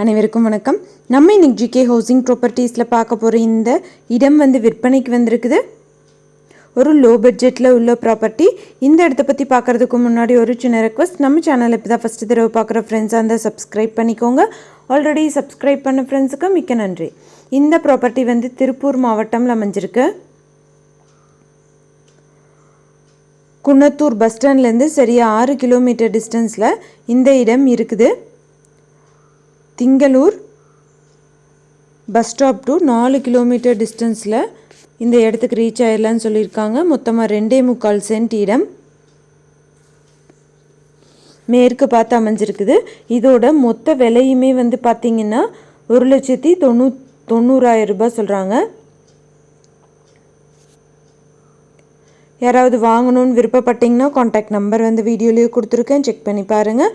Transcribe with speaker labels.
Speaker 1: அனைவருக்கும் வணக்கம். நம்ம இன்னைக்கு ஜிகே ஹவுசிங் ப்ராப்பர்ட்டிஸில் பார்க்க போகிற இந்த இடம் வந்து விற்பனைக்கு வந்திருக்குது. ஒரு லோ பட்ஜெட்டில் உள்ள ப்ராப்பர்ட்டி இந்த இடத்த பற்றி பார்க்குறதுக்கு முன்னாடி ஒரு சின்ன ரெக்வஸ்ட் நம்ம சேனல் இப்போ தான் ஃபஸ்ட்டு தடவை பார்க்குற ஃப்ரெண்ட்ஸாக இருந்தால் சப்ஸ்கிரைப் பண்ணிக்கோங்க. ஆல்ரெடி சப்ஸ்கிரைப் பண்ண ஃப்ரெண்ட்ஸுக்கு மிக்க நன்றி. இந்த ப்ராப்பர்ட்டி வந்து திருப்பூர் மாவட்டம்ல அமைஞ்சிருக்கு. குன்னத்தூர் பஸ் ஸ்டாண்ட்லேருந்து சரியாக ஆறு கிலோமீட்டர் டிஸ்டன்ஸில் இந்த இடம் இருக்குது. திங்களூர் பஸ் ஸ்டாப் டு நாலு கிலோமீட்டர் டிஸ்டன்ஸில் இந்த இடத்துக்கு ரீச் ஆயிடலான்னு சொல்லியிருக்காங்க. மொத்தமாக ரெண்டே முக்கால் சென்ட் இடம். மேற்கு பார்த்து அமைஞ்சிருக்குது. இதோட மொத்த விலையுமே வந்து பார்த்தீங்கன்னா ஒரு லட்சத்தி தொண்ணூ தொண்ணூறாயிரம் ரூபாய் சொல்கிறாங்க யாராவது வாங்கணும்னு விருப்பப்பட்டீங்கன்னா காண்டாக்ட் நம்பர் வந்து வீடியோலேயே கொடுத்துருக்கேன். செக் பண்ணி பாருங்கள்